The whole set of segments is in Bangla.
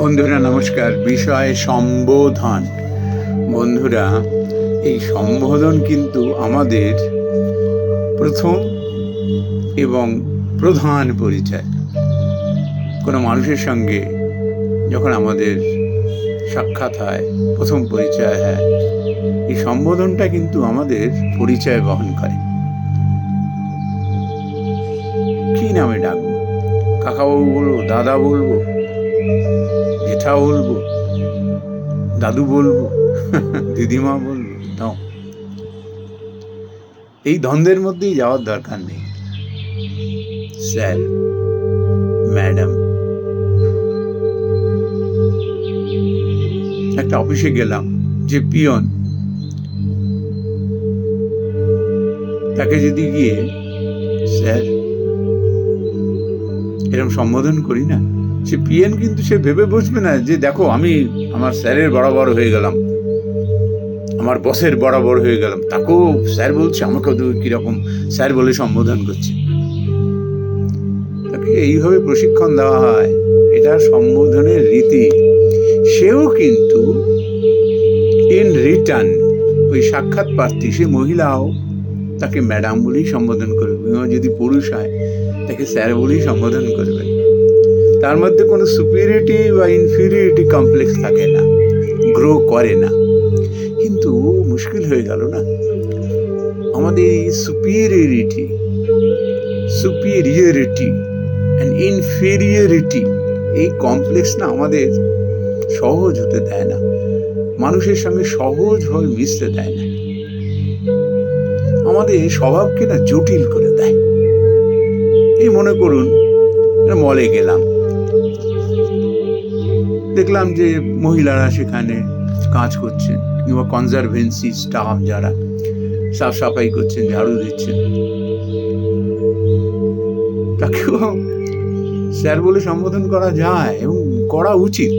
বন্ধুরা, নমস্কার। বিষয় সম্বোধন। বন্ধুরা, এই সম্বোধন কিন্তু আমাদের প্রথম এবং প্রধান পরিচয়। কোনো মানুষের সঙ্গে যখন আমাদের সাক্ষাৎ হয়, প্রথম পরিচয় হয়, এই সম্বোধনটা কিন্তু আমাদের পরিচয় বহন করে। কি নামে ডাকবো? কাকাবাবু বলব? দাদা বলব? জেঠা বলব? দাদু বলব? দিদিমা বলব? নাও এই দ্বন্দ্বের মধ্যেই যাওয়ার দরকার নেই। Sir, madam. একটা অফিসে গেলাম, যে পিয়ন। তাকে যদি গিয়ে, স্যার এরকম সম্বোধন করি না? সে পিএন কিন্তু সে ভেবে বসবে না যে দেখো, আমি আমার স্যারের বরাবর হয়ে গেলাম। আমার বসের বরাবর হয়ে গেলাম। তাকেও স্যার বলছে, আমাকেও তো কীরকম স্যার বলে সম্বোধন করছে। তাকে এইভাবে প্রশিক্ষণ দেওয়া হয়, এটা সম্বোধনের রীতি। সেও কিন্তু ইন রিটার্ন ওই সাক্ষাৎ প্রার্থী, সে মহিলাও তাকে ম্যাডাম বলেই সম্বোধন করবে। যদি পুরুষ হয়, তাকে স্যার বলেই সম্বোধন করবেন। তার মধ্যে কোনো সুপিরিয়রিটি বা ইনফিরিয়রিটি কমপ্লেক্স থাকে না গ্রো করে না। কিন্তু মুশকিল হয়ে গেল না? আমাদের এই সুপিরিয়রিটি সুপিরিয়রিটি অ্যান্ড ইনফেরিয়রিটি এই কমপ্লেক্স না আমাদের সহজ হতে দেয় না। মানুষের সঙ্গে সহজভাবে মিশতে দেয় না। আমাদের স্বভাবকে না জটিল করে দেয়। এই মনে করুন, মলে গেলাম। দেখলাম যে মহিলারা সেখানে কাজ করছেন কিংবা কনজারভেন্সি স্টাফ যারা, সাফ সাফাই করছেন, ঝাড়ু দিচ্ছেন। তাকেও স্যার বলে সম্বোধন করা যায় এবং করা উচিত।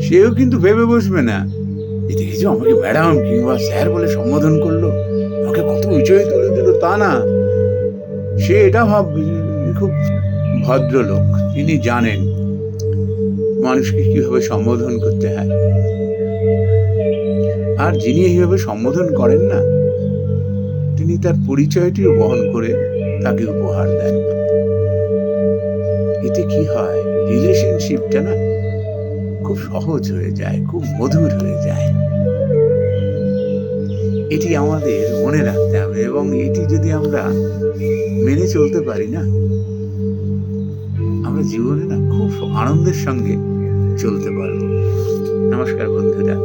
সেও কিন্তু ভেবে বসবে না। যে দেখেছ আমাকে ম্যাডাম কিংবা স্যার বলে সম্বোধন করল, আমাকে কত উঁচুয়ে তুলে দিল তা না। সে এটা ভাববে ইনি খুব ভদ্রলোক। তিনি জানেন মানুষকে কীভাবে সম্বোধন করতে হয়। আর যিনি এইভাবে সম্বোধন করেন না, তিনি তার পরিচয়টিও বহন করে তাকে উপহার দেন। এতে কি হয়? রিলেশনশিপটা না খুব সহজ হয়ে যায়, খুব মধুর হয়ে যায়। এটি আমাদের মনে রাখতে হবে এবং এটি যদি আমরা মেনে চলতে পারি না, আমরা জীবনে না খুব আনন্দের সঙ্গে চলতে পারব। নমস্কার বন্ধুরা।